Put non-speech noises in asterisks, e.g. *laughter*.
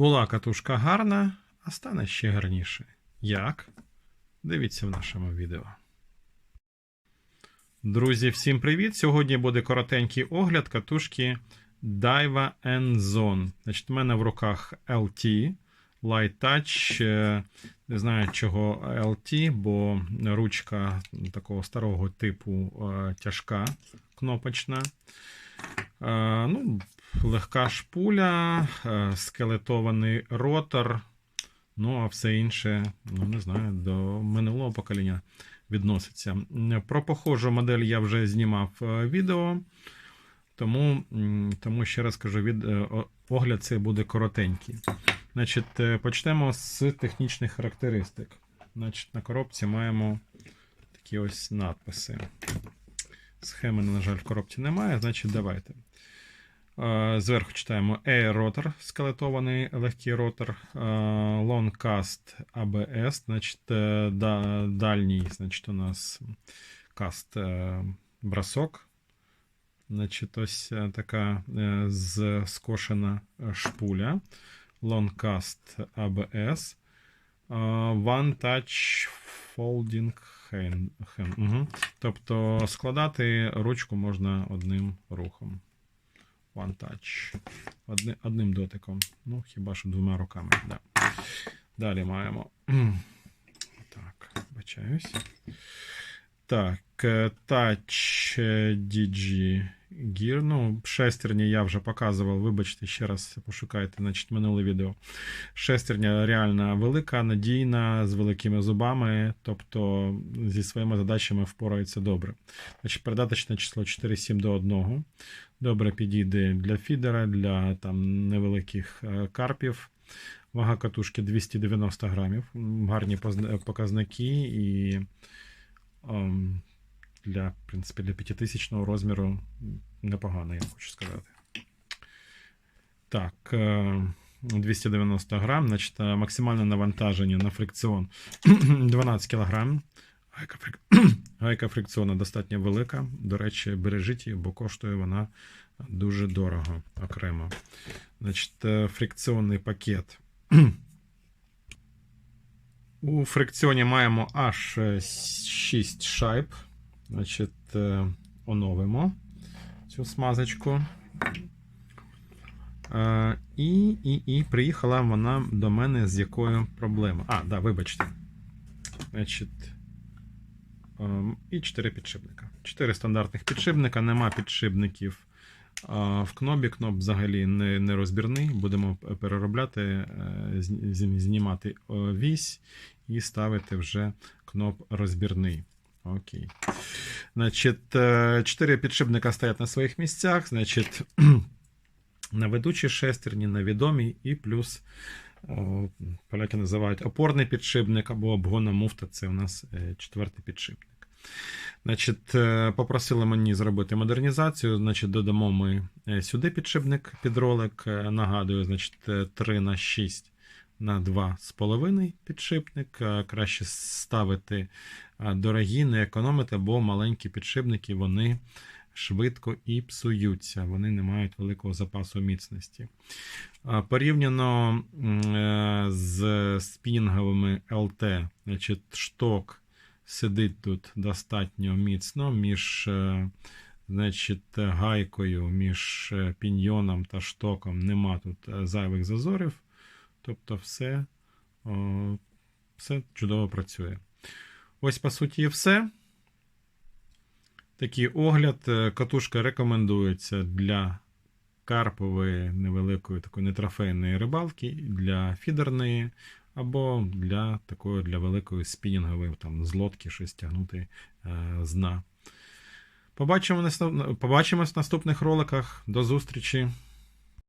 Була катушка гарна, а стане ще гарніше. Як? Дивіться в нашому відео. Друзі, всім привіт! Сьогодні буде коротенький огляд катушки Daiwa N-Zone. Значить, у мене в руках LT Light Touch. Е, Не знаю, чого LT, бо ручка такого старого типу е, тяжка, кнопочна. Е, Ну, легка шпуля, е, скелетований ротор. Ну, а все інше, ну не знаю, до минулого покоління відноситься. Про похожу модель я вже знімав е, відео, тому, тому ще раз кажу, від, е, огляд цей буде коротенький. Значить, почнемо з технічних характеристик. Значить, на коробці маємо такі ось надписи. Схеми, на жаль, в коробці немає, значить, давайте. Е, Зверху читаємо E-ротор, скелетований легкий ротор, е, Longcast ABS, значить, е, да- дальній, значить, у нас каст бросок. Значить, ось така скошена шпуля. Longcast ABS. One Touch Folding hand. Угу. Тобто складати ручку можна одним рухом. One touch. Одни, одним дотиком. Ну, хіба що двома руками. Да. Далі маємо. *clears throat* Так, бачаюсь. Так, е, Touch е, DG Gear. Ну, шестерні я вже показував. Вибачте, ще раз пошукайте, значить, минуле відео. Шестерня реально велика, надійна, з великими зубами, тобто зі своїми задачами впорається добре. Значить, передаточне число 4,7 до 1. Добре підійде для фідера, для там невеликих е, карпів. Вага катушки 290 грамів. Гарні показники і ем, для, в принципі, для 5000 розміру непогано, я хочу сказати. Так, е, 290 грам, значить, е, максимальне навантаження на фрикціон *clears throat* 12 кг. Гайка, фрик... *clears throat* Гайка фрикціонна достатньо велика. До речі, бережіть її, бо коштує вона дуже дорого окремо. Значить, е, фрикціонний пакет. *clears throat* У фрикціоні маємо аж 6 шайб. Значить, е, оновимо цю смазочку. Е, І, і, і приїхала вона до мене з якою проблемою. А, да, вибачте. Значить, ем, і 4 підшипника. 4 стандартних підшипника, нема підшипників в кнобі. Кноб взагалі не, не розбірний. Будемо переробляти, е, зні- зні- знімати е, вісь і ставити вже кноп розбірний. Окей. Значить, 4 підшипника стоять на своїх місцях. Значить, *clears throat* на ведучій шестерні, на відомій, і плюс поляки називають опорний підшипник або обгонна муфта. Це у нас е, четвертий підшипник. Значить, е, попросили мені зробити модернізацію. Значить, додамо ми е, сюди підшипник під ролик. Е, Нагадую, значить, е, 3 на 6 на 2,5 підшипник. Краще ставити дорогі, не економити, бо маленькі підшипники вони швидко і псуються. Вони не мають великого запасу міцності. Порівняно е, з спінінговими LT, значить, шток сидить тут достатньо міцно між е, значить, гайкою, між е, піньйоном та штоком нема тут зайвих зазорів. Тобто все, все чудово працює. Ось, по суті, і все. Такий огляд. Е, Катушка рекомендується для карпової невеликої такої нетрофейної рибалки, для фідерної, або для такої для великої спінінгової, там з лодки щось тягнути е, з дна. Побачимо, побачимось в наступних роликах. До зустрічі!